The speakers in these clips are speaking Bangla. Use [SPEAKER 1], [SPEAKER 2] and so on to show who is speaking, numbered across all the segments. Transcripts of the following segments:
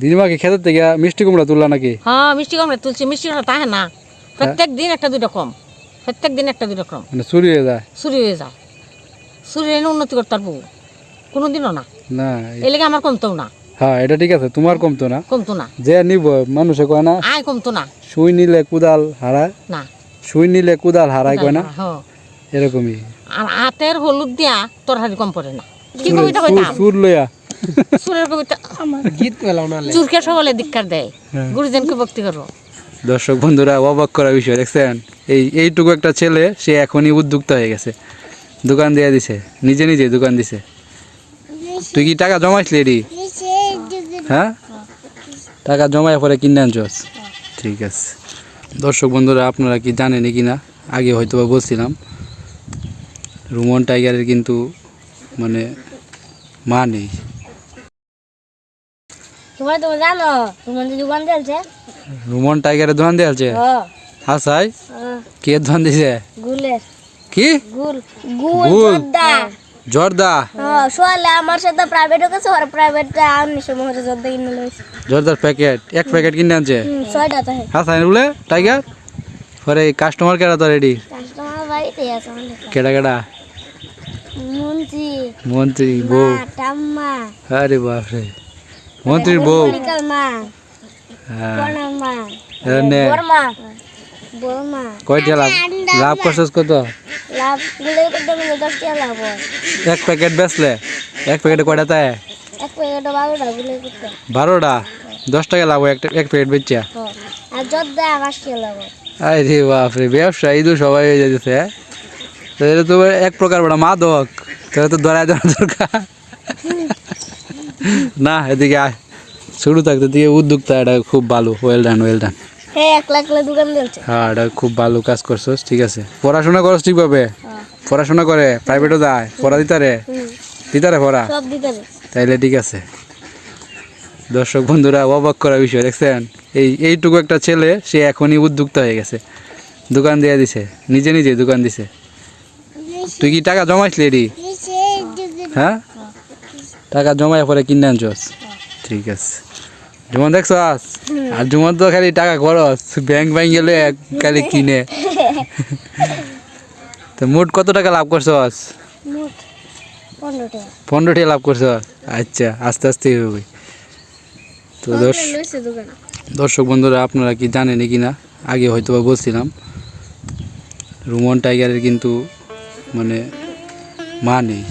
[SPEAKER 1] দিদিমাকে খেতে থেকে মিষ্টি কুমড়া তুললা নাকি?
[SPEAKER 2] হ্যাঁ মিষ্টি কুমড়া তুলছি মিষ্টি কম তাহে না। প্রত্যেক দিন একটা দুটো কম প্রত্যেক দিন একটা দুটো কম
[SPEAKER 1] মানে চুরি হয়ে যায়?
[SPEAKER 2] চুরি হয়ে যায়। চুরি এনে উন্নতি করতে পারব। কোনো দিনও না।
[SPEAKER 1] না
[SPEAKER 2] এই লেগে আমার কমতো না।
[SPEAKER 1] হ্যাঁ এটা ঠিক আছে তোমার কমতো না।
[SPEAKER 2] কমতো না।
[SPEAKER 1] যে নিব মানুষে কয় না
[SPEAKER 2] আয় কমতো না।
[SPEAKER 1] সুই নিলে কুদাল হারায়
[SPEAKER 2] না।
[SPEAKER 1] সুই নিলে কুদাল হারায় কয় না।
[SPEAKER 2] হ্যাঁ।
[SPEAKER 1] এরকমই।
[SPEAKER 2] আর হাতের হলুদ দিয়া তরকারি কম পড়ে না। কি কবিতা কইতাম?
[SPEAKER 1] চুর লইয়া।
[SPEAKER 2] সুরের কবিতা
[SPEAKER 3] গীত পেলাম না
[SPEAKER 2] চুরকে সকলে ধিক্কার দেয়।
[SPEAKER 1] হ্যাঁ।
[SPEAKER 2] গুরুজনকে ভক্তি করো।
[SPEAKER 1] দর্শক বন্ধুরা অবাক করা বিষয় দেখছেন? এই এইটুকু একটা ছেলে সে এখনই উদ্যুক্ত হয়ে গেছে। দোকান দিয়ে দিছে নিজে নিজে দোকান দিছে। তুই কি টাকা জমাইছিলি এডি? হ্যাঁ? টাকা জমায় পরে কিনে আনছস? ঠিক আছে। দর্শক বন্ধুরা আপনারা কি জানেন কি না আগে হয়তো বা বলছিলাম রুমন টাইগারের কিন্তু মানে মা নেই।
[SPEAKER 4] তোমার তুমি জানো যে দোকান দিয়েছে
[SPEAKER 1] রুমন টাইগারের দোকান দিয়ে আছে
[SPEAKER 4] ও
[SPEAKER 1] হ্যাঁ সাই। কে দোকান দিছে?
[SPEAKER 4] গুলের।
[SPEAKER 1] কি?
[SPEAKER 4] গুল। গুল। জর্দা।
[SPEAKER 1] জর্দা?
[SPEAKER 4] সোয়ালে আমার সাথে প্রাইভেট গেছে ওর প্রাইভেট আমি সময় জর্দা কিনে লইছি।
[SPEAKER 1] জর্দার প্যাকেট এক প্যাকেট কিনে আনছে?
[SPEAKER 4] ছয়টা তো
[SPEAKER 1] হ্যাঁ সাইন বলে টাইগার? পরে কাস্টমার কেডা তো রেডি
[SPEAKER 4] কাস্টমার বাড়িতে আছে
[SPEAKER 1] কেডা কেডা?
[SPEAKER 4] মন্ত্রী
[SPEAKER 1] মন্ত্রী বউ। আরে বাপরে। মন্ত্রীর বউ। হ্যাঁ। কয়টা লাভ? লাভ করছিস কত? এক প্যাকেট বেচলে? এক প্যাকেটে কয়টা তাই
[SPEAKER 4] বারোটা
[SPEAKER 1] দশ টাকা লাভ একটা এক প্যাকেট বেচা
[SPEAKER 4] আর
[SPEAKER 1] বাপরে ব্যবসা এই তো সবাই হয়ে যেতেছে হ্যাঁ? তো এটা তো এক প্রকার বড় মাদক। তাহলে তো ধরায় দেওয়া দরকার। না এদিকে আয়। শুরু থাকতে দিকে উদ্যোক্তা এটা খুব ভালো। ওয়েল ডান ওয়েল ডান
[SPEAKER 4] হ্যাঁ
[SPEAKER 1] হ্যাঁ এটা খুব ভালো কাজ করছস ঠিক আছে। পড়াশোনা করস ঠিকভাবে? পড়াশোনা করে? প্রাইভেটও যায়? পড়া দিতারে দিতারে পড়া? তাইলে ঠিক আছে। দর্শক বন্ধুরা অবাক করা বিষয় দেখছেন? এই এইটুকু একটা ছেলে সে এখনই উদ্যুক্ত হয়ে গেছে। দোকান দিয়ে দিছে। নিজে নিজে দোকান দিছে। তুই কি টাকা জমাইছিলি হ্যাঁ? টাকা জমায় পরে কিনে আনছস ঠিক আছে। জুমন দেখছস আর জুমন তো খালি টাকা খরচ ব্যাংক ব্যাংক গেলে খালি কিনে। তো মোট কত টাকা লাভ করছস
[SPEAKER 4] পনেরো টাকা।
[SPEAKER 1] লাভ করছ আচ্ছা আস্তে আস্তে হবে। তো দর্শক বন্ধুরা আপনারা কি জানেন কি না? আগে হয়তো বা বলছিলাম রুমন টাইগারের কিন্তু মানে মা নেই।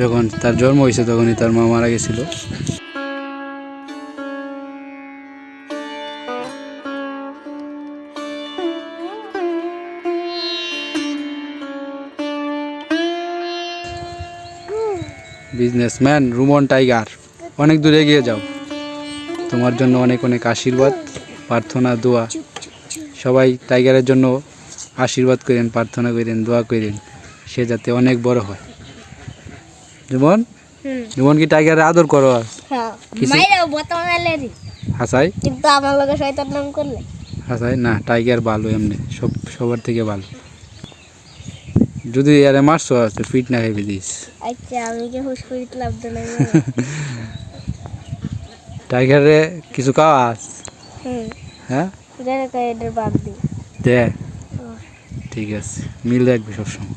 [SPEAKER 1] যখন তার জন্ম হয়েছে, তখনই তার মা মারা গেছিল। বিজনেসম্যান রুমন টাইগার অনেক দূরে এগিয়ে যাও। তোমার জন্য অনেক অনেক আশীর্বাদ, প্রার্থনা, দোয়া। সবাই টাইগারের জন্য আশীর্বাদ করেন, প্রার্থনা করেন, দোয়া করেন। সে যাতে অনেক বড় হয়।
[SPEAKER 4] হুম।
[SPEAKER 1] যেমন কি টাইগারের আদর করো
[SPEAKER 4] হ্যাঁ।
[SPEAKER 1] হাসাই?
[SPEAKER 4] কিন্তু আমার লোকের শয়তান নাম করলে।
[SPEAKER 1] হাসাই না টাইগার ভালো এমনি সব সবার থেকে ভালো। যদি আরে মারছো তো ফিট না খাইবে দিস।
[SPEAKER 4] আচ্ছা আমি কি হুশ করে লাভ দেন
[SPEAKER 1] টাইগারে কিছু কাজ হ্যাঁ?
[SPEAKER 4] দে।
[SPEAKER 1] ঠিক আছে মিল রাখবি সবসময়।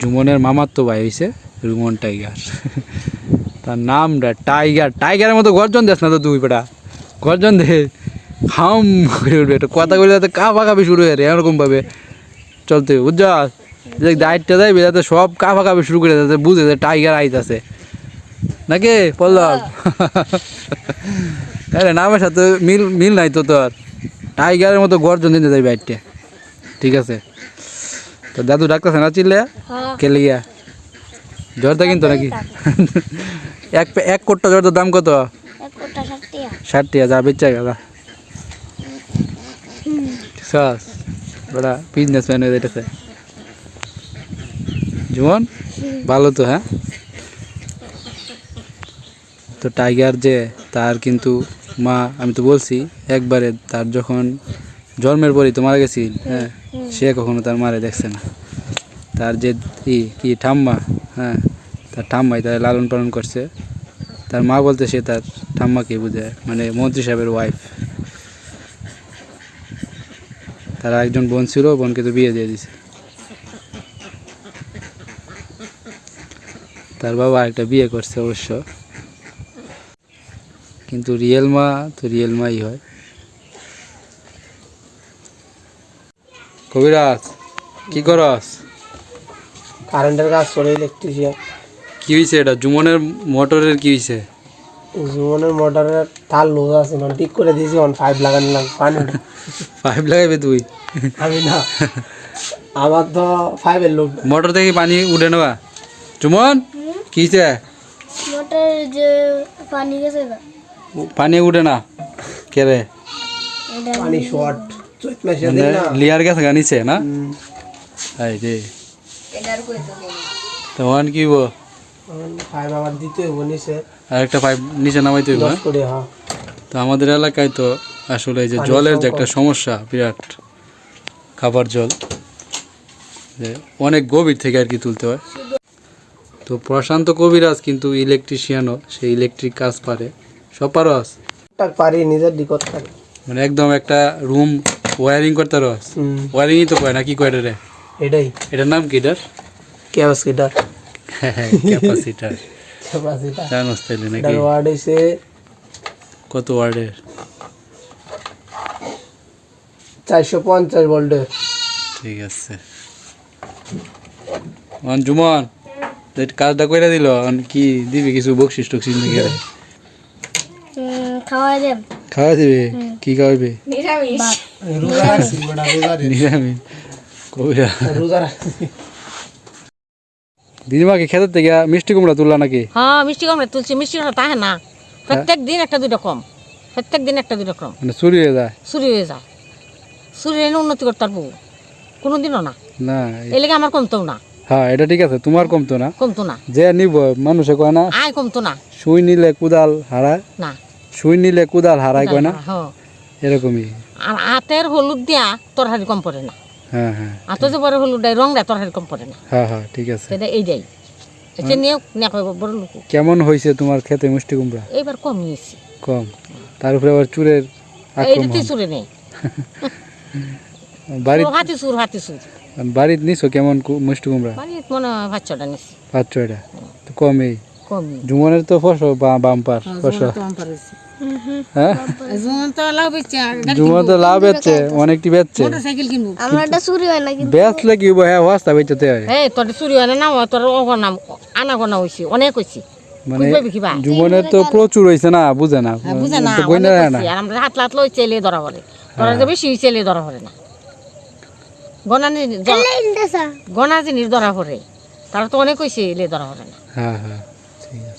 [SPEAKER 1] জুমনের মামার তো ভাই হয়েছে রুমন টাইগার। তার নামটা টাইগার। টাইগারের মতো গর্জন দেস না তো তুই বেটা? গর্জন দে। হাম করে উঠবে। একটা কথা বলে যাতে কাঁপা কাঁপি শুরু হয়ে রে এরকম ভাবে চলতে বুঝছস যে দায়িত্ব দেয় যাতে সব কাঁপা কাঁপি শুরু করে যাতে বুঝে যে টাইগার আইতাছে। নাকি পল্লব? আরে নামের সাথে মিল মিল নাই তো তোর। টাইগারের মতো গর্জন দিতে যাই বাইরটা। ঠিক আছে? তো দাদু ডাকতেছে না চিল্লে
[SPEAKER 4] হ্যাঁ।
[SPEAKER 1] কে লিগিয়া জর্দা কিনতো নাকি? এক এক কোটটা জর্দার দাম কত? ষাট টাকা যা বেচা গেলা। সস বড়া বিজনেস হয়ে যেতেছে জীবন ভালো তো হ্যাঁ? তো টাইগার যে তার কিন্তু মা আমি তো বলছি একবারে তার যখন জন্মের পরই তো মারা গেছি হ্যাঁ? সে কখনো তার মারে দেখছে না। তার যে ই, কি, ঠাম্মা? হ্যাঁ তার ঠাম্মাই তার লালন পালন করছে। তার মা বলতে সে তার ঠাম্মাকে বুঝায় মানে মন্ত্রী সাহেবের ওয়াইফ তার একজন বোন ছিল, বোনকে তো বিয়ে দিয়ে দিছে। তার বাবা একটা বিয়ে করছে অবশ্য। কিন্তু রিয়েল মা তো রিয়েল মাই হয়। কবিরাজ, কি করস?
[SPEAKER 3] কারেন্টের কাজ করে ইলেকট্রিশিয়ান
[SPEAKER 1] কি হয়েছে এটা? জুমনের মোটরের কি হয়েছে
[SPEAKER 3] জীবনের মোটরের তার লোজ আছে না ঠিক করে দিয়েছি অন ফাইভ লাগানো লাগে পানি
[SPEAKER 1] পাইপ লাগাইবে তুই?
[SPEAKER 3] আমি না। আমার তো ফাইভের লোক
[SPEAKER 1] মোটর থেকে পানি উঠে নেওয়া জুমন কি হয়েছে
[SPEAKER 4] মোটর যে পানি গেছে গা,
[SPEAKER 1] পানি উঠে না। কে রে?
[SPEAKER 3] পানি শর্ট চৈত মাসে
[SPEAKER 1] মানে
[SPEAKER 3] না
[SPEAKER 1] লিয়ার গেছে গানিছে না। এই রে। তো ওয়ান কি বো
[SPEAKER 3] ফাইভ আমার দিতে হইব নিচে।
[SPEAKER 1] আর একটা পাইপ নিচে নামাইতে হইব হ্যাঁ?
[SPEAKER 3] হ্যাঁ।
[SPEAKER 1] তো আমাদের এলাকায় তো আসলে এই যে জলের যে একটা সমস্যা বিরাট খাবার জল যে অনেক গভীর থেকে আর কি তুলতে হয়। তো প্রশান্ত কবিরাজ কিন্তু ইলেকট্রিশিয়ানও সেই ইলেকট্রিক কাজ পারে। সব পারো
[SPEAKER 3] টাক পারি নিজের থাকে
[SPEAKER 1] মানে একদম একটা রুম ওয়ারিং করতে রস ওয়ারিংই তো কয় না কি কয় রে?
[SPEAKER 3] এটাই।
[SPEAKER 1] এটার নাম কি এটার?
[SPEAKER 3] ক্যাপাসিটার
[SPEAKER 1] ক্যাপাসিটার
[SPEAKER 3] ক্যাপাসিটার
[SPEAKER 1] জানোস তাইলে নাকি?
[SPEAKER 3] ওয়ার্ড হইছে
[SPEAKER 1] কত ওয়ার্ডের
[SPEAKER 3] চারশো পঞ্চাশ ভোল্টের
[SPEAKER 1] ঠিক আছে। অন জুমন কাজটা কইরা দিল অন কি দিবি কিছু বকশিস টকশিস নাকি আরে?
[SPEAKER 4] দেব।
[SPEAKER 1] খাওয়া দিবে? কি
[SPEAKER 3] রে
[SPEAKER 1] নিরামিষ। কবিরা
[SPEAKER 3] রোজা রাখছি।
[SPEAKER 1] দিদিমাকে খেতে থেকে মিষ্টি কুমড়া তুললা নাকি?
[SPEAKER 2] হ্যাঁ মিষ্টি কম তুলছি। মিষ্টি কথা তাহে না। প্রত্যেক দিন একটা দুইটা কম। প্রত্যেক দিন একটা দুইটা কম।
[SPEAKER 1] মানে চুরি হয়ে যায়?
[SPEAKER 2] চুরি হয়ে যায়। চুরি এনে উন্নতি করতে পারব। কোনো দিনও না।
[SPEAKER 1] না এই-
[SPEAKER 2] এই লেগে আমার কমতেও না?
[SPEAKER 1] হ্যাঁ এটা ঠিক আছে। তোমার কমতো না?
[SPEAKER 2] কমতো না।
[SPEAKER 1] যে নিব মানুষে কয় না
[SPEAKER 2] আয় কমতো না।
[SPEAKER 1] সুই নিলে কুদাল হারায়।
[SPEAKER 2] না।
[SPEAKER 1] সুই নিলে কুদাল হারায় কয় না?
[SPEAKER 2] হ্যাঁ।
[SPEAKER 1] এরকমই।
[SPEAKER 2] আর হাতের হলুদ দিয়া তরকারি কম পড়ে না।
[SPEAKER 1] হ্যাঁ হ্যাঁ।
[SPEAKER 2] যে বড় রং পড়ে না।
[SPEAKER 1] হ্যাঁ হ্যাঁ ঠিক আছে।
[SPEAKER 2] সেটা এইটাই এটা নিয়েও না কইব বড় লোক
[SPEAKER 1] কেমন হয়েছে তোমার খেতে মিষ্টি কুমড়া?
[SPEAKER 2] এইবার কম নিয়েছি
[SPEAKER 1] কম। তার উপরে আবার চুরের আক্রমণ।
[SPEAKER 2] চুরে নেই।
[SPEAKER 1] বাড়িত
[SPEAKER 2] হাতি হাতি
[SPEAKER 1] বাড়িত নিছো কেমন মিষ্টি কুমড়া?
[SPEAKER 2] মানে মনে বাচ্চাটা নিছি।
[SPEAKER 1] তো কমই।
[SPEAKER 2] কমই।
[SPEAKER 1] জুমনের তো ফসল বাম্পার ফসল। হ্যাঁ
[SPEAKER 2] জুমন তো লাভ
[SPEAKER 1] তো লাভ বেচছে। অনেকটি বেচছে
[SPEAKER 4] আমরা চুরি হয় না কিন্তু।
[SPEAKER 1] বেচলে কি হ্যাঁ হস্তা বেচতে হয়।
[SPEAKER 2] এই তোর চুরি হয় না হয়, তোর আনা গনা হয়েছে অনেক হয়েছে
[SPEAKER 1] মানে তো প্রচুর হয়েছে না বুঝে না।
[SPEAKER 2] হ্যাঁ, বুঝে না
[SPEAKER 1] তো গইনা
[SPEAKER 2] অনেক
[SPEAKER 1] রাখে না।
[SPEAKER 2] হয়েছে। আর আমরা হাত লাত লই চেলে ধরা পড়ে। তোরা যে বেশি চেলে ধরা পড়ে না। গনা নি গনা জিনিস ধরা পড়ে তারা তো অনেক হয়েছে এলে ধরা পড়ে না।
[SPEAKER 1] হ্যাঁ হ্যাঁ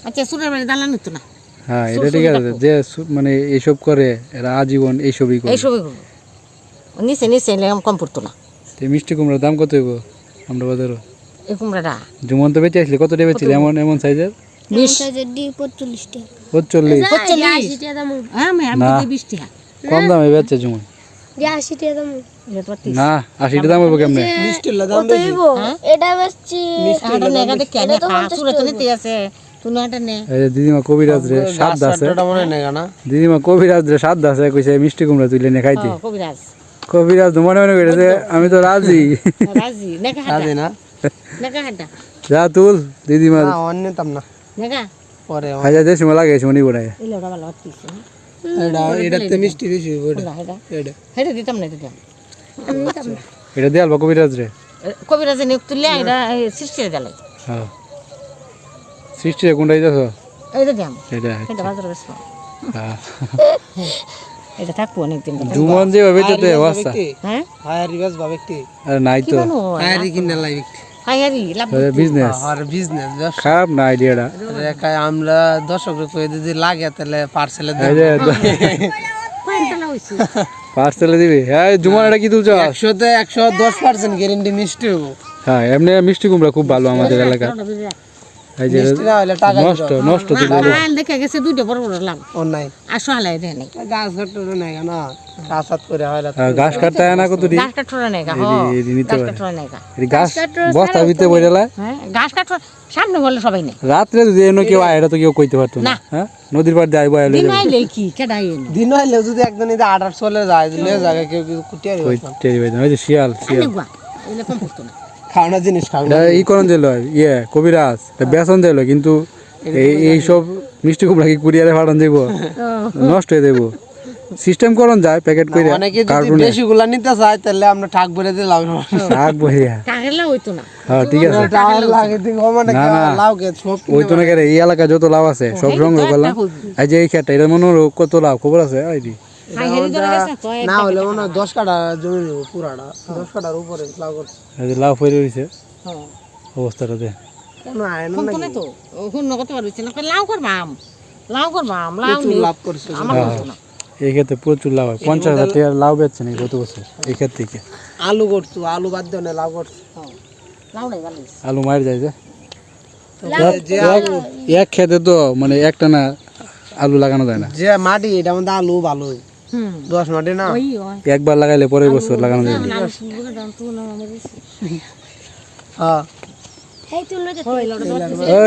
[SPEAKER 2] আচ্ছা সুরের বাড়ি দালান হতো না।
[SPEAKER 1] হ্যাঁ এটা ঠিক আছে যে মানে এইসব করে এরা আজীবন এইসবই করে
[SPEAKER 2] এইসবই করব। নিচে নিচে এলে কম পড়তো না।
[SPEAKER 1] এই মিষ্টি কুমড়ার দাম কত হইব আমরা বাজারও
[SPEAKER 2] এই কুমড়াটা?
[SPEAKER 1] জুমন তো বেঁচে আসলে কত টাকা বেচছিল? এমন এমন সাইজের?
[SPEAKER 2] হ্যাঁ আমি
[SPEAKER 1] না। কম দামে বেচছে জুমন আশিটা দাম। হইব কেমনে?
[SPEAKER 4] হইব? এটা বেচছি।
[SPEAKER 1] দিদিমা কবিরাজ রে সাত আছে।
[SPEAKER 3] সাতটা মনে নেই না?
[SPEAKER 1] দিদিমা কবিরাজ রে সাত আছে কইছে মিষ্টি কুমড়া তুলে নে খাইতে।
[SPEAKER 2] কবিরাজ।
[SPEAKER 1] কবিরাজ মনে মনে কইছে আমি তো রাজি।
[SPEAKER 2] রাজি। নেকা হাটা।
[SPEAKER 3] আগে না?
[SPEAKER 1] যা তুল দিদিমা।
[SPEAKER 3] অন্য নিতাম না। পরে
[SPEAKER 1] সময় লাগে শুনি
[SPEAKER 3] এটা এটাতে মিষ্টি বেশি এটা।
[SPEAKER 2] এটা।
[SPEAKER 3] এটা।
[SPEAKER 2] দিতাম না দিতাম।
[SPEAKER 1] এটা দিয়ে আলবা কবিরাজ রে।
[SPEAKER 2] কবিরাজ নিয়োগ তুললে এটা সৃষ্টি দিলে
[SPEAKER 1] হ্যাঁ। সৃষ্টি কোনটা দেখো
[SPEAKER 2] এইটা দিয়াম
[SPEAKER 1] এটা
[SPEAKER 2] এটা বাজারে বেশ
[SPEAKER 1] হ্যাঁ।
[SPEAKER 2] এটা থাকব অনেকদিন
[SPEAKER 1] জুমন যে বেচতে অবস্থা।
[SPEAKER 2] হ্যাঁ?
[SPEAKER 3] হায়ার রিভার্স বা ব্যক্তি?
[SPEAKER 1] আর নাই তো।
[SPEAKER 3] হায়ার কিনে লাই ব্যক্তি
[SPEAKER 2] হাই হারি লাভ
[SPEAKER 1] বিজনেস
[SPEAKER 3] আর বিজনেস
[SPEAKER 1] খারাপ না আইডিয়াটা
[SPEAKER 3] রেখায় আমরা দর্শকের কয়ে যদি লাগে তাহলে পার্সেলে
[SPEAKER 1] পার্সেলে দিবি? হ্যাঁ জুমন এটা কি তুলছ?
[SPEAKER 3] গ্যারেন্টি মিষ্টি।
[SPEAKER 1] হ্যাঁ এমনি মিষ্টি কুমড়া খুব ভালো আমাদের এলাকার। এই যে
[SPEAKER 3] মিষ্টি না হলে টাকা
[SPEAKER 1] নষ্ট নষ্ট দিলে।
[SPEAKER 2] আইল গেছে দুইটা বড় বড় লাভ
[SPEAKER 3] অন্যায়।
[SPEAKER 2] আর সহালাই দেয় নাই।
[SPEAKER 3] গাছ কাটতে নাই না গাছ হাত করে হয় না
[SPEAKER 1] কাটতে না কত
[SPEAKER 2] গাছ কাঠরে নাই গা
[SPEAKER 1] এদি- এদি নিতে
[SPEAKER 2] গাছ
[SPEAKER 1] পারে।
[SPEAKER 2] নাই গা।
[SPEAKER 1] গাছ বস্তার ভিতরে বইরালা
[SPEAKER 2] গাছ কাঠর সামনে বললে সবাই নেই।
[SPEAKER 1] রাত্রে যদি এনে কেউ আয় তো কেউ কইতে পারতো না। হ্যাঁ? নদীর পাড় দিয়ে আইবো আইলে
[SPEAKER 2] দিন আইলে কি? এনে
[SPEAKER 3] দিন হইলে যদি একদিন যদি আট আট চলে যায় দিলে জায়গা কেউ
[SPEAKER 1] ওই যে শিয়াল শিয়াল।
[SPEAKER 2] করতো না।
[SPEAKER 3] খাওয়ানোর জিনিস খাওয়ানো
[SPEAKER 1] ই দিল ইয়ে কবিরাজ বেসন দিল কিন্তু এই সব মিষ্টি কুমড়া কি কুরিয়ারে ফাটান দিব? নষ্ট হয়ে দেবো। সিস্টেম করন যায় প্যাকেট করে
[SPEAKER 3] অনেকে যদি
[SPEAKER 1] কার্টুনে
[SPEAKER 3] বেশি গুলা নিতে চায় তাহলে আমরা ঠাক ভরে দিলাম
[SPEAKER 2] টাকালে হইতো না।
[SPEAKER 1] হ্যাঁ ঠিক আছে।
[SPEAKER 3] লাগে মানে
[SPEAKER 1] না, না।
[SPEAKER 3] লাউ গে সব
[SPEAKER 1] ওই তো না কেরে, এই এলাকায় যত লাভ আছে সব সংগ্রহ
[SPEAKER 2] তো
[SPEAKER 1] করলাম এই যে এই ক্ষেতটা এটা মনে হলো কত লাভ খবর আছে আইডি?
[SPEAKER 2] তো
[SPEAKER 3] না? হলে মনে হয় দশ কাঠা জমি দেবো পুরাটা। দশ কাঠার উপরে লাউ করছে
[SPEAKER 1] এই যে লাভ হয়ে রয়েছে।
[SPEAKER 2] হ্যাঁ।
[SPEAKER 1] অবস্থাটা দে।
[SPEAKER 3] না
[SPEAKER 2] তো হুন কত পারছি না লাউ করবাম লাউ করবাম লাউ
[SPEAKER 3] লাভ করছে
[SPEAKER 1] এই ক্ষেত্রে প্রচুর লাভ হয়। পঞ্চাশ হাজার টাকার লাভ বেচছে নাকি গত বছর? এই থেকে।
[SPEAKER 3] আলু করছ আলু বাদ দেও না লাউ করছ
[SPEAKER 2] হ্যাঁ। লাউ নাই ভালো হইছে।
[SPEAKER 1] আলু মার যায় যে।
[SPEAKER 3] যে
[SPEAKER 1] এক- খেতে তো মানে একটা না আলু লাগানো যায় না।
[SPEAKER 3] যে মাটি এটা মধ্যে আলু ভালো
[SPEAKER 2] হুম
[SPEAKER 3] দশ মাটি না?
[SPEAKER 1] একবার লাগাইলে পরের বছর লাগানো
[SPEAKER 2] আমার
[SPEAKER 3] হ্যাঁ।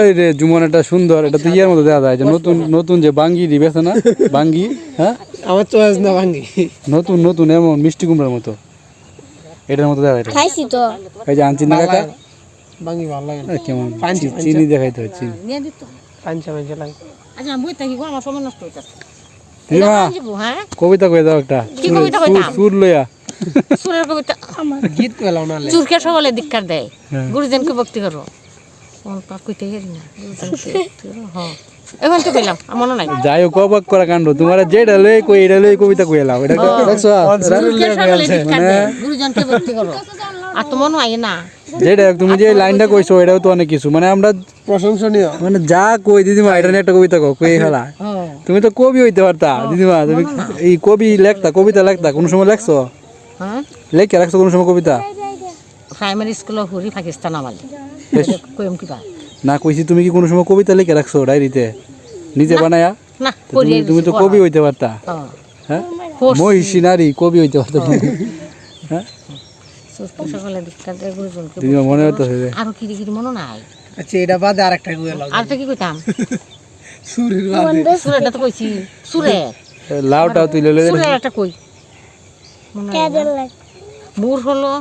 [SPEAKER 4] এই
[SPEAKER 1] রে জুমন এটা সুন্দর এটা তো ইয়ের মতো দেওয়া যায় নতুন নতুন যে বাঙ্গি দিবেছে না? বাঙ্গি হ্যাঁ?
[SPEAKER 3] আমার চয়েস না ভাঙ্গি
[SPEAKER 1] নতুন নতুন এমন মিষ্টি কুমড়ার মতো। এটার মতো দেওয়া এটা
[SPEAKER 4] খাইছি তো।
[SPEAKER 1] এই যে আনছি না কাকা?
[SPEAKER 3] ভালো লাগে
[SPEAKER 1] কেমন? চিনি দেখাইতে হয় চিনি।
[SPEAKER 3] পাঞ্চা পাঞ্চা লাগে।
[SPEAKER 2] আচ্ছা বই থাকি গো আমার সময় নষ্ট হইতাছে।
[SPEAKER 1] দিমা
[SPEAKER 2] যাব হ্যাঁ
[SPEAKER 1] কবিতা কয়ে দাও একটা।
[SPEAKER 2] কি কবিতা
[SPEAKER 1] সুর-
[SPEAKER 2] কইতাম?
[SPEAKER 1] সুর লইয়া।
[SPEAKER 2] সুরের কবিতা।
[SPEAKER 3] গীত পেলাম না
[SPEAKER 2] চুরকে সকলে ধিক্কার দেয়।
[SPEAKER 1] হ্যাঁ।
[SPEAKER 2] গুরুজনকে ভক্তি করো। কোন কইতে গেলি না? গুরুজনকে ভক্তি হ্যাঁ এখন তো পেলাম মনে নাই।
[SPEAKER 1] যাই হোক অবাক করা কাণ্ড। তোমার যেটা লই কই এটা লই কবিতা কই এটা দেখছ?
[SPEAKER 2] গুরুজনকে ভক্তি করো। আর তো হয় না?
[SPEAKER 1] যেটা তুমি যে লাইনটা কইছো এটাও তো অনেক কিছু। মানে আমরা
[SPEAKER 3] প্রশংসনীয়।
[SPEAKER 1] মানে যা কই দিদিমা এটা নিয়ে একটা কবিতা কই ফেলা
[SPEAKER 2] হ্যাঁ।
[SPEAKER 1] তুমি তো কবি হইতে পারতা দিদিমা তুমি এই কবি লেখতা কবিতা লেখতা কোন সময় লেখছো?
[SPEAKER 2] হ্যাঁ।
[SPEAKER 1] লেখে রাখছো কোন সময় কবিতা?
[SPEAKER 2] প্রাইমারি স্কুলে হুরি পাকিস্তান আমালি। কইম কিবা
[SPEAKER 1] না কইছি তুমি কি কোনো সময় কবিতা লিখে রাখছো ডায়েরিতে? নিজে বানায়া?
[SPEAKER 2] না
[SPEAKER 1] তুমি তুমি তো কবি হইতে পারতা।
[SPEAKER 2] হ্যাঁ।
[SPEAKER 1] হ্যাঁ। মহিষী নারী কবি হইতে পারতা তুমি। হ্যাঁ?
[SPEAKER 2] সকলে গুরুজনকে
[SPEAKER 1] মনে
[SPEAKER 2] আরও মনে নাই।
[SPEAKER 3] আচ্ছা এটা বাদে আরেকটা গুয়ে লাও
[SPEAKER 2] আর কি কইতাম?
[SPEAKER 3] সুরির বাদে।
[SPEAKER 2] সুরেরটা তো কইছি সুরে
[SPEAKER 1] লাউটাও তুই লইলে
[SPEAKER 2] সুরের একটা কই? বুর হলো?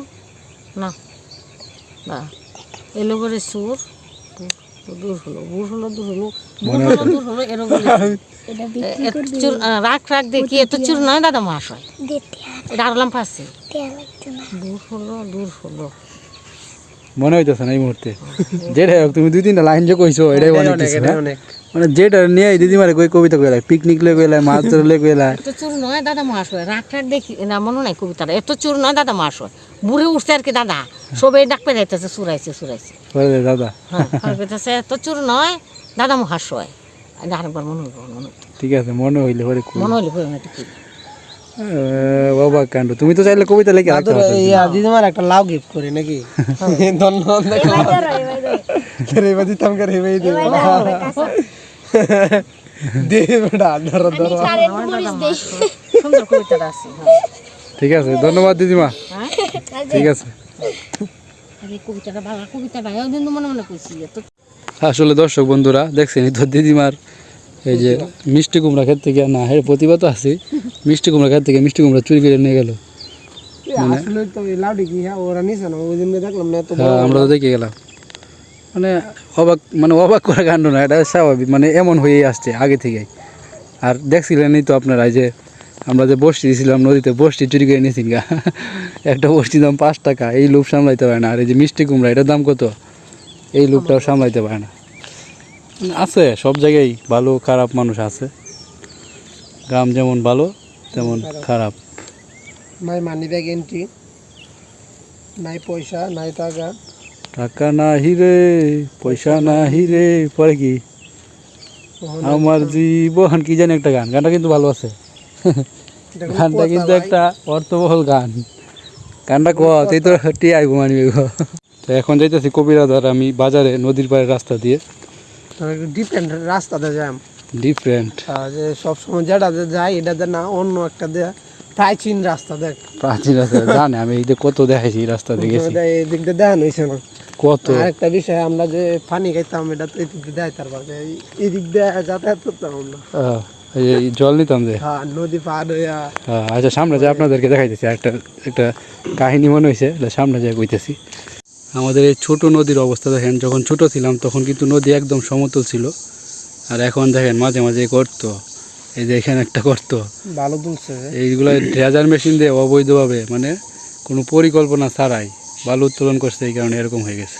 [SPEAKER 2] না। না এলো করে সুর। দূর হলো বুর হলো দূর হলো বুর হলো দূর হলো এরকম
[SPEAKER 4] এটা
[SPEAKER 2] চুর আহ, রাখ রাখ দেখি এত চুর নয় দাদা মহাশয়
[SPEAKER 4] দিতে
[SPEAKER 2] এটা আরলাম পাচ্ছে
[SPEAKER 4] টিয়া লাগতো না।
[SPEAKER 2] দূর হলো দূর হলো।
[SPEAKER 1] মনে হইতেছে না এই মুহূর্তে। যেটাই হোক তুমি দুই তিনটা লাইন যে কইছো এটাই অনেক
[SPEAKER 3] অনেক।
[SPEAKER 1] হ্যাঁ? মানে যেটা নিয়ে দিদিমারে কই কবিতা কইলা পিকনিক লই কইলা মাছ ধরে লই কইলা।
[SPEAKER 2] এত চুর নয় দাদা মহাশয় রাখ রাখ দেখি না মনে নাই কবিতাটা এত চুর নয় দাদা মহাশয়। বুড়ে উঠছে আর কি দাদা সবাই ডাক পেরাইতেছে সুরাইছে সুরাইছে।
[SPEAKER 1] বলে দাদা।
[SPEAKER 2] হ্যাঁ কইতেছে এত চুর নয় দাদা মহাশয়। আর আরেকবার মনে হইব মনে
[SPEAKER 1] ঠিক আছে মনে হইলে পরে
[SPEAKER 2] মনে হইলে কই হয়তো কই।
[SPEAKER 1] বাবা কাণ্ড। তুমি তো চাইলে কবিতা লিখে রাখতে পারতে
[SPEAKER 3] এই দিদিমার একটা লাউ গিফট করি নাকি? ধন্যবাদ রেবা দিতাম কে রেবাই দেব দে বেটা ধরো ধরো
[SPEAKER 2] সুন্দর কবিতাটা আছে হ্যাঁ।
[SPEAKER 1] ঠিক আছে ধন্যবাদ দিদিমা।
[SPEAKER 2] হ্যাঁ?
[SPEAKER 1] ঠিক আছে।
[SPEAKER 2] মনে মনে
[SPEAKER 1] আসলে দর্শক বন্ধুরা দেখছেন তো দিদিমার এই যে মিষ্টি কুমড়া ক্ষেত থেকে না এর প্রতিভা তো আছে। মিষ্টি কুমড়া ক্ষেত থেকে মিষ্টি কুমড়া চুরি করে নিয়ে গেল।
[SPEAKER 3] আসলে তো এই লাউডি কি ওরা নিছে ওই দিনকে দেখলাম না তো
[SPEAKER 1] আমরা তো দেখে গেলাম। মানে অবাক মানে অবাক করা কাণ্ড না এটা স্বাভাবিক মানে এমন হয়েই আসছে আগে থেকেই। আর দেখছিলেনই তো আপনারা যে আমরা যে বসটি দিয়েছিলাম নদীতে বসটি চুরি করে নিয়েছি গা। একটা বসটির দাম পাঁচ টাকা এই লোভ সামলাইতে পারে না। আর এই যে মিষ্টি কুমড়া এটার দাম কত? এই লোভটাও সামলাইতে পারে না। আছে সব জায়গায় ভালো খারাপ মানুষ আছে। গ্রাম যেমন ভালো তেমন খারাপ।
[SPEAKER 3] নাই মানি ব্যাগ এন্ট্রি নাই পয়সা নাই টাকা।
[SPEAKER 1] টাকা না হিরে পয়সা না হিরে পরে কি? আমার জীবন কি জানি একটা গান? গানটা কিন্তু ভালো আছে। গানটা কিন্তু একটা অর্থবহল গান। গানটা ক? তুই তো টি আইব মানিবে গো। তো এখন যাইতেছি কবিরাধার আমি বাজারে নদীর পাড়ের রাস্তা দিয়ে।
[SPEAKER 3] ডিফারেন্ট রাস্তাতে যাই
[SPEAKER 1] ডিফারেন্ট
[SPEAKER 3] যে সবসময় যেটাতে যাই এটাতে না অন্য একটা দেয়া প্রাচীন রাস্তা দেখ।
[SPEAKER 1] প্রাচীন রাস্তা জানে আমি এই যে কত দেখাইছি রাস্তা গেছি।
[SPEAKER 3] এদিক দিয়ে দেখানো হয়েছে না।
[SPEAKER 1] কত?
[SPEAKER 3] আরেকটা বিষয় আমরা যে পানি খাইতাম এটা তো এদিক দিয়ে তারপর এদিক দিয়ে যাতায়াত করতাম আমরা।
[SPEAKER 1] এই জল নিতাম যে?
[SPEAKER 3] হ্যাঁ নদী পার হইয়া।
[SPEAKER 1] হ্যাঁ, আচ্ছা সামনে যে আপনাদেরকে দেখাইতেছি একটা একটা কাহিনী মনে হয়েছে সামনে যায় কইতেছি। আমাদের এই ছোট নদীর অবস্থা দেখেন যখন ছোট ছিলাম তখন কিন্তু নদী একদম সমতল ছিল। আর এখন দেখেন মাঝে মাঝে করতো এই যে এখানে একটা করতো
[SPEAKER 3] ভালো তুলছে
[SPEAKER 1] এইগুলো ড্রেজার মেশিন দিয়ে অবৈধভাবে মানে কোনো পরিকল্পনা ছাড়াই বালু উত্তোলন করছে এই কারণে এরকম হয়ে গেছে।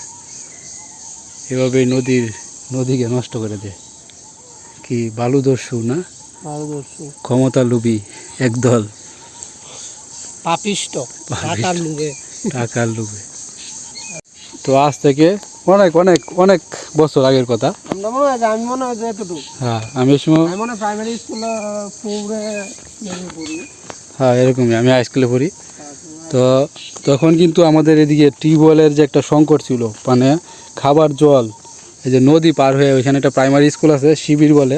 [SPEAKER 1] এভাবে নদীর নদীকে নষ্ট করে দেয়। কি বালু দস্যু না?
[SPEAKER 3] তুলছে
[SPEAKER 1] ক্ষমতা লুবি একদল।
[SPEAKER 3] পাপিষ্ট টাকার লুগে
[SPEAKER 1] টাকার লোভে তো আজ থেকে অনেক অনেক অনেক বছর আগের কথা।
[SPEAKER 3] আমরা মনে হয় আমি মনে হয় এতটুকু।
[SPEAKER 1] হ্যাঁ আমি এই সময়
[SPEAKER 3] আমি মনে প্রাইমারি স্কুলে পড়ে
[SPEAKER 1] হ্যাঁ এরকমই আমি হাই স্কুলে পড়ি। তো তখন কিন্তু আমাদের এদিকে টিউবওয়েলের যে একটা সংকট ছিল মানে খাবার জল, এই যে নদী পার হয়ে ওইখানে একটা প্রাইমারি স্কুল আছে, শিবির বলে,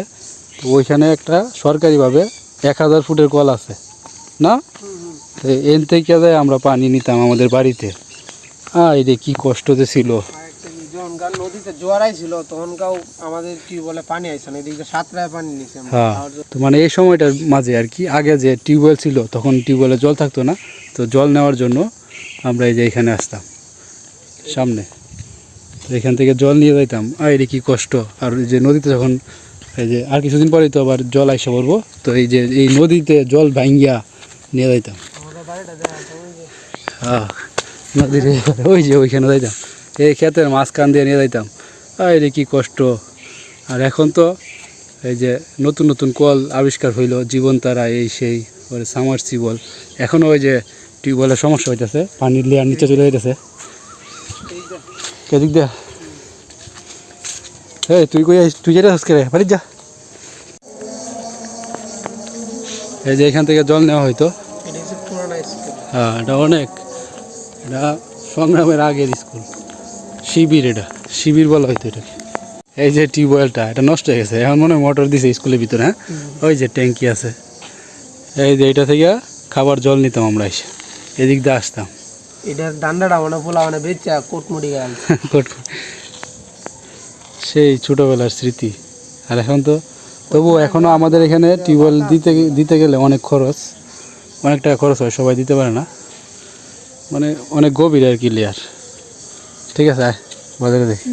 [SPEAKER 1] তো ওইখানে একটা সরকারিভাবে এক হাজার ফুটের কল আছে, না? তো এন থেকে আমরা পানি নিতাম আমাদের বাড়িতে। আর এটা কি কষ্টতে ছিল।
[SPEAKER 3] যখনকার নদীতে জোয়ার আইছিল তখনকাও আমাদের কি বলে পানি আইছে না এদিকে সাতটায় পানি নিছে
[SPEAKER 1] হ্যাঁ। তো মানে এই সময়টার মাঝে আর কি আগে যে টিউবওয়েল ছিল তখন টিউবওয়েলে জল থাকতো না তো জল নেওয়ার জন্য আমরা এই যে এখানে আসতাম সামনে। তো এখান থেকে জল নিয়ে যাইতাম আর এটা কি কষ্ট। আর যে নদীতে যখন এই যে আর কিছুদিন পরেই তো আবার জল আইসা পড়ব তো এই যে এই নদীতে জল ভাঙ্গিয়া নিয়ে যাইতাম। হ্যাঁ নদীর ওই যে ওইখানে যাইতাম। এই ক্ষেতের মাঝখান দিয়ে নিয়ে যাইতাম। আর কি কষ্ট। আর এখন তো এই যে নতুন নতুন কল আবিষ্কার হইল জীবন তারা এই সেই ওর সামারসিবল এখনও ওই যে টিউবওয়েলের সমস্যা হইতেছে পানির লেয়ার নিচে চলে যাইতেছে। কেদিক দে এই তুই কই তুই যেটা রে? বাড়ি যা। এই যে এখান থেকে জল নেওয়া
[SPEAKER 3] স্কুল।
[SPEAKER 1] হ্যাঁ এটা অনেক। এটা সংগ্রামের আগের স্কুল। শিবির এটা শিবির বলা হয়তো এটাকে। এই যে টিউবওয়েলটা এটা নষ্ট হয়ে গেছে। এখন মনে হয় মোটর দিছে স্কুলের ভিতরে হ্যাঁ? ওই যে ট্যাঙ্কি আছে। এই যে এটা থেকে খাবার জল নিতাম আমরা এসে। এদিক দিয়ে আসতাম।
[SPEAKER 3] এটার ডান্ডাটা মানে পোলা মানে বেচা কোটমুড়ি গেল
[SPEAKER 1] সেই ছোটোবেলার স্মৃতি। আর এখন তো তবু এখনও আমাদের এখানে টিউবওয়েল দিতে দিতে গেলে অনেক খরচ। অনেক টাকা খরচ হয় সবাই দিতে পারে না। মানে অনেক গভীর আর কি লেয়ার ঠিক আছে আয়, বাজারে দেখি